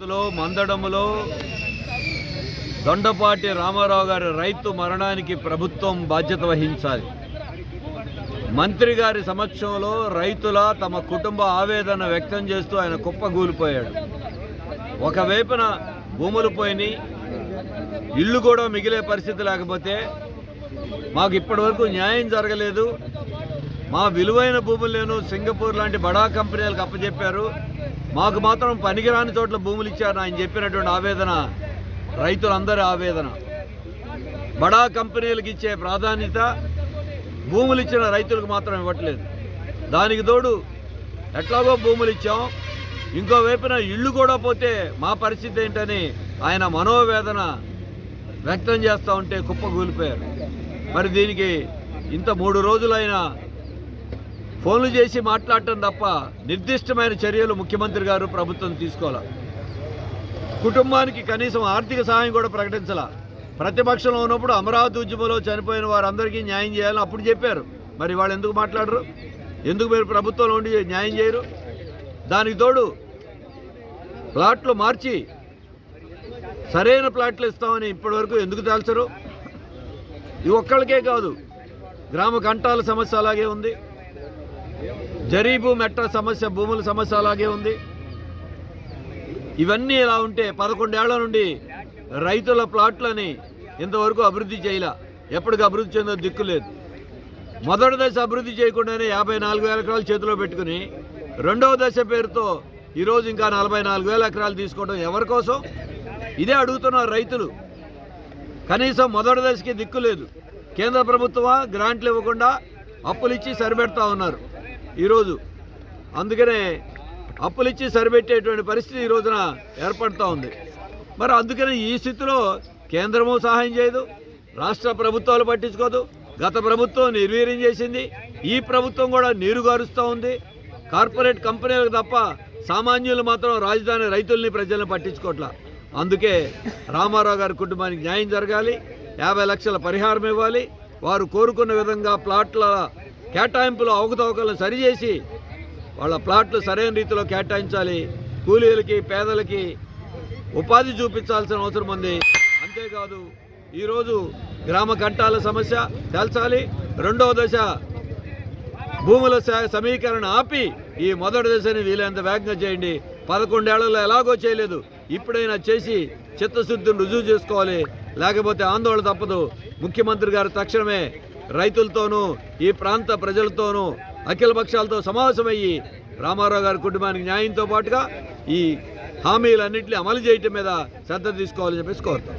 మందడములో దొండపాటి రామారావు గారి రైతు మరణానికి ప్రభుత్వం బాధ్యత వహించాలి. మంత్రి గారి సమక్షంలో రైతుల తమ కుటుంబ ఆవేదన వ్యక్తం చేస్తూ ఆయన కుప్పగూలిపోయాడు. ఒకవైపున భూములు పోయినాయి ఇల్లు కూడా మిగిలే పరిస్థితి లేకపోతే మాకు ఇప్పటివరకు న్యాయం జరగలేదు. మా విలువైన భూములను సింగపూర్ లాంటి బడా కంపెనీలకు అప్పచెప్పారు మాకు మాత్రం పనికిరాని చోట్ల భూములు ఇచ్చారని ఆయన చెప్పినటువంటి ఆవేదన రైతులందరి ఆవేదన. బడా కంపెనీలకు ఇచ్చే ప్రాధాన్యత భూములు ఇచ్చిన రైతులకు మాత్రం ఇవ్వట్లేదు. దానికి తోడు ఎట్లాగో భూములు ఇచ్చాం. ఇంకో వైపున ఇళ్ళు కూడా పోతే మా పరిస్థితి ఏంటని ఆయన మనోవేదన వ్యక్తం చేస్తూ ఉంటే కుప్ప కూలిపోయారు మరి దీనికి ఇంత మూడు రోజులైనా ఫోన్లు చేసి మాట్లాడటం తప్ప నిర్దిష్టమైన చర్యలు ముఖ్యమంత్రి గారు ప్రభుత్వం తీసుకోవాలి? కుటుంబానికి కనీసం ఆర్థిక సహాయం కూడా ప్రకటించాల? ప్రతిపక్షంలో ఉన్నప్పుడు అమరావతి ఉద్యమంలో చనిపోయిన వారందరికీ న్యాయం చేయాలని అప్పుడు చెప్పారు. మరి వాళ్ళు ఎందుకు మాట్లాడరు? ఎందుకు మీరు ప్రభుత్వంలో ఉండి న్యాయం చేయరు? దానికి తోడు ప్లాట్లు మార్చి సరైన ప్లాట్లు ఇస్తామని ఇప్పటివరకు ఎందుకు తేల్చరు? ఇది ఒక్కళ్ళకే కాదు గ్రామ కంటాల సమస్య అలాగే ఉంది. జరీబు మెట్ట సమస్య భూముల సమస్య అలాగే ఉంది. ఇవన్నీ ఇలా ఉంటే పదకొండేళ్ళ నుండి రైతుల ప్లాట్లని ఇంతవరకు అభివృద్ధి చేయలే. ఎప్పటికి అభివృద్ధి చెందో దిక్కు లేదు. మొదటి దశ అభివృద్ధి చేయకుండానే యాభై నాలుగు వేల ఎకరాలు చేతిలో పెట్టుకుని రెండవ దశ పేరుతో ఈరోజు ఇంకా నలభై నాలుగు వేల ఎకరాలు తీసుకోవడం ఎవరి కోసం? ఇదే అడుగుతున్నారు రైతులు. కనీసం మొదటి దశకి దిక్కు లేదు. కేంద్ర ప్రభుత్వమా? గ్రాంట్లు ఇవ్వకుండా అప్పులు ఇచ్చి సరిపెడతా ఉన్నారు. ఈరోజు. అందుకనే అప్పులు ఇచ్చి సరిపెట్టేటువంటి పరిస్థితి ఈ రోజున ఏర్పడుతూ ఉంది. మరి అందుకని ఈ స్థితిలో కేంద్రము సహాయం చేయదు రాష్ట్ర ప్రభుత్వాలు పట్టించుకోదు గత ప్రభుత్వం నిర్వీర్యం చేసింది ఈ ప్రభుత్వం కూడా నీరు గారుస్తూ ఉంది. కార్పొరేట్ కంపెనీలకు తప్ప సామాన్యులు మాత్రం రాజధాని రైతుల్ని ప్రజల్ని పట్టించుకోవట్లా అందుకే రామారావు గారి కుటుంబానికి న్యాయం జరగాలి యాభై లక్షల పరిహారం ఇవ్వాలి వారు కోరుకున్న విధంగా ప్లాట్ల కేటాయింపులో అవకతవకలను సరిచేసి వాళ్ళ ప్లాట్లు సరైన రీతిలో కేటాయించాలి. కూలీలకి పేదలకి ఉపాధి చూపించాల్సిన అవసరం ఉంది. అంతేకాదు ఈరోజు గ్రామ కంటాల సమస్య తేల్చాలి. రెండవ దశ భూముల స- సమీకరణ ఆపి ఈ మొదటి దశని వీలైనంత వేగంగా చేయండి. పదకొండేళ్ళలో ఎలాగో చేయలేదు. ఇప్పుడైనా చేసి చిత్తశుద్ధిని రుజువు చేసుకోవాలి. లేకపోతే ఆందోళన తప్పదు. ముఖ్యమంత్రి గారు తక్షణమే రైతులతోనూ ఈ ప్రాంత ప్రజలతోనూ అఖిల పక్షాలతో సమావేశమయ్యి రామారావు గారి కుటుంబానికి న్యాయంతో పాటుగా ఈ హామీలన్నింటినీ అమలు చేయటం మీద శ్రద్ధ తీసుకోవాలని చెప్పేసి కోరుతాం.